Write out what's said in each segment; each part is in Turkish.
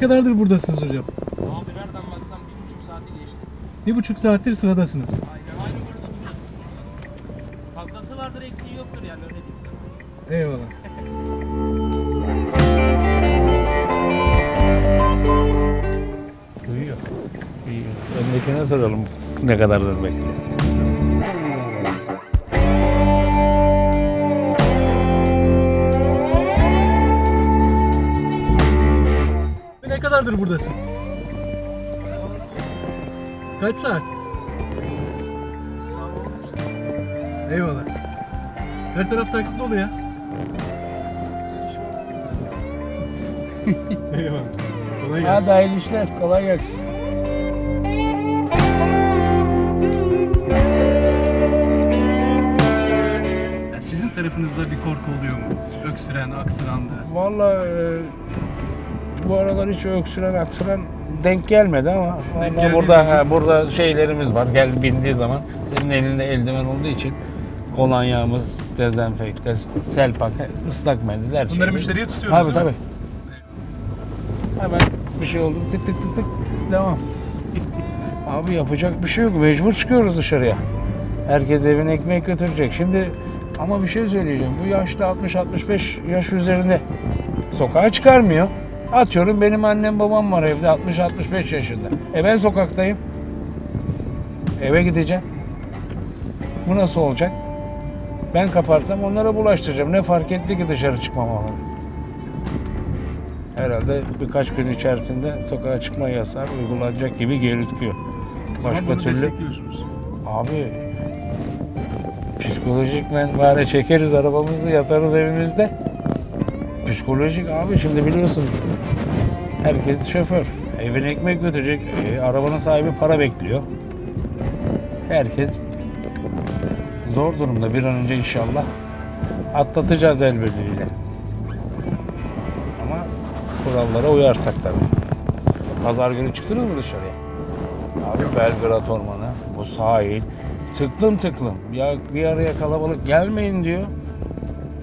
Ne kadardır buradasınız hocam? Abi nereden baksam bir buçuk saati geçti. Bir buçuk saattir sıradasınız. Aynen aynı burada duruyoruz bir buçuk saat. Fazlası vardır eksiği yoktur yani öyle diyeyim sana. Eyvallah. Duyuyor. İyi. Öndekine soralım ne kadardır bekliyor. Ne kadardır buradasın? Kaç saat? Eyvallah. Her taraf taksi dolu ya. Eyvallah. Kolay gelsin. Hadi hayırlı işler. Kolay gelsin. Sizin tarafınızda bir korku oluyor mu? Öksüren, aksırandı. Valla e, bu aralar hiç öksüren aksıran denk gelmedi ama geldiyse burada ha, burada şeylerimiz var. Gel bindiği zaman senin elinde eldiven olduğu için kolonyamız, dezenfekte, selpak, ıslak mendil her şey. Bunları müşteriye tutuyoruz Tabii değil mi? tabii. Hemen bir şey oldu tık tık tık tık devam. Abi yapacak bir şey yok. Mecbur çıkıyoruz dışarıya. Herkes evine ekmek götürecek. Şimdi ama bir şey söyleyeceğim. Bu yaşlı 60-65 yaş üzerinde sokağa çıkarmıyor. Atıyorum benim annem babam var evde 60-65 yaşında. E ben sokaktayım. Eve gideceğim. Bu nasıl olacak? Ben kaparsam onlara bulaştıracağım. Ne fark etti ki dışarı çıkmamalı? Herhalde birkaç gün içerisinde sokağa çıkma yasağı uygulanacak gibi gözüküyor. Başka türlü abi psikolojik menfaare çekeriz arabamızı yatarız evimizde. Psikolojik abi şimdi biliyorsun herkes şoför. Evine ekmek götürecek. E, arabanın sahibi para bekliyor. Herkes zor durumda bir an önce inşallah atlatacağız el birliğiyle. Ama kurallara uyarsak tabii. Pazar günü çıktınız mı dışarıya? Abi Belgrad Ormanı, bu sahil, tıklım tıklım. Ya bir araya kalabalık gelmeyin diyor.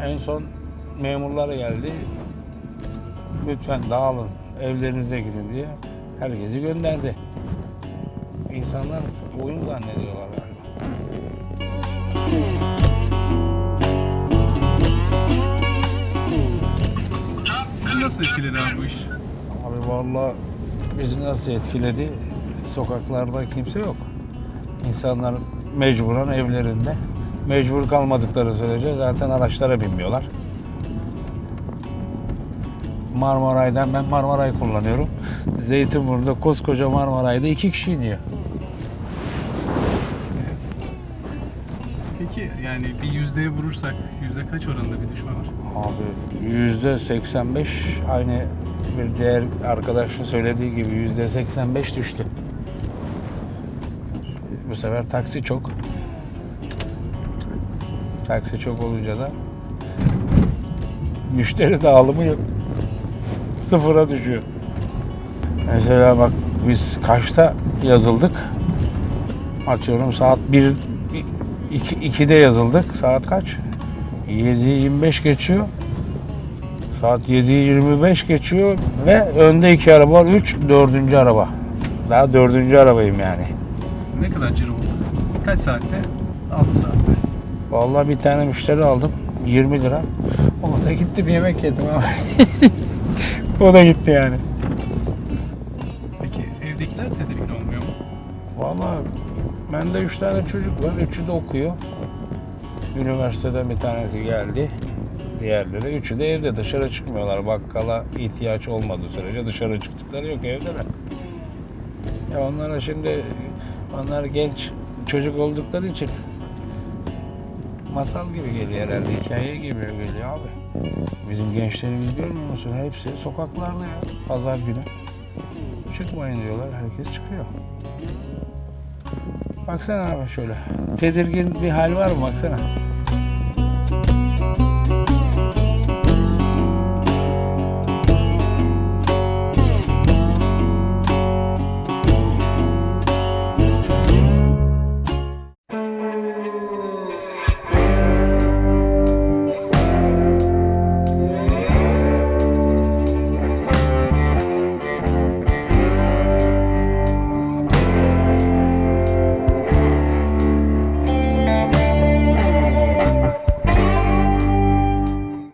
En son memurlar geldi. Lütfen dağılın, evlerinize gidin diye herkesi gönderdi. İnsanlar oyun zannediyorlar galiba. Sizi nasıl etkiledi abi bu iş? Abi vallahi bizi nasıl etkiledi? Sokaklarda kimse yok. İnsanlar mecburen evlerinde. Mecbur kalmadıkları sürece zaten araçlara binmiyorlar. Marmaray'dan ben Marmaray kullanıyorum. Zeytinburnu'da koskoca Marmaray'da iki kişi iniyor. Peki yani bir yüzdeye vurursak yüzde kaç oranında bir düşme var? Abi yüzde 85 aynı bir diğer arkadaşın söylediği gibi yüzde 85 düştü. Bu sefer taksi çok. Taksi çok olunca da müşteri dağılımı yok. Sıfıra düşüyor. Mesela bak biz kaçta yazıldık? Atıyorum saat 1 2 2'de yazıldık. Saat kaç? 7.25 geçiyor. Saat 7.25 geçiyor ve önde iki araba var. 3 dördüncü araba. Daha dördüncü arabayım yani. Ne kadar ciro oldu? Kaç saatte? 6 saatte. Vallahi bir tane müşteri aldım. 20 lira. O da gitti bir yemek yedim ama. o da gitti yani. Peki evdekiler tedirgin olmuyor mu? Vallahi bende 3 tane çocuk var. Üçü de okuyor. Üniversiteden bir tanesi geldi. Diğerleri üçü de evde dışarı çıkmıyorlar. Bakkala ihtiyaç olmadığı sürece dışarı çıktıkları yok evdeler. Ya onlara şimdi onlar genç çocuk oldukları için masal gibi geliyor herhalde. Hikaye gibi geliyor abi. Bizim gençlerimiz görmüyor musun? Hepsi sokaklarda ya. Pazar günü. Çıkmayın diyorlar. Herkes çıkıyor. Baksana abi şöyle. Tedirgin bir hal var mı baksana.